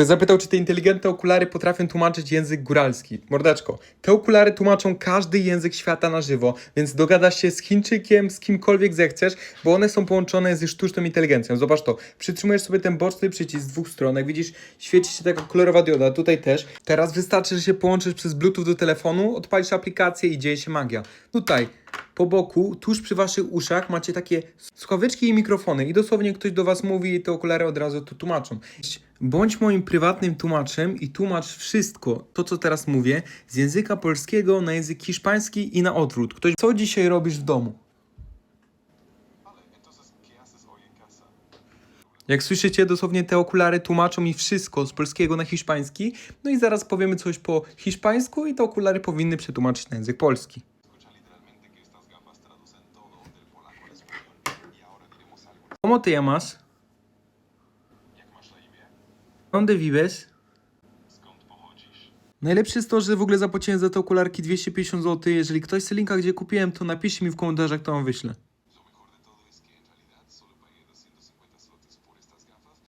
Ktoś zapytał, czy te inteligentne okulary potrafią tłumaczyć język góralski. Mordeczko, te okulary tłumaczą każdy język świata na żywo, więc dogadasz się z Chińczykiem, z kimkolwiek zechcesz, bo one są połączone ze sztuczną inteligencją. Zobacz to, przytrzymujesz sobie ten boczny przycisk z dwóch stron, jak widzisz, świeci się taka kolorowa dioda, tutaj też. Teraz wystarczy, że się połączysz przez Bluetooth do telefonu, odpalisz aplikację i dzieje się magia. Tutaj po boku, tuż przy waszych uszach macie takie słuchaweczki i mikrofony i dosłownie ktoś do was mówi i te okulary od razu to tłumaczą. Bądź moim prywatnym tłumaczem i tłumacz wszystko, to co teraz mówię, z języka polskiego na język hiszpański i na odwrót. Ktoś, co dzisiaj robisz w domu? Jak słyszycie, dosłownie te okulary tłumaczą mi wszystko z polskiego na hiszpański. No i zaraz powiemy coś po hiszpańsku i te okulary powinny przetłumaczyć na język polski. ¿Cómo te llamas? ¿Dónde vives? Najlepsze jest to, że w ogóle zapłaciłem za te okularki 250 zł. Jeżeli ktoś chce linka, gdzie kupiłem, to napiszcie mi w komentarzach, to wam wyślę.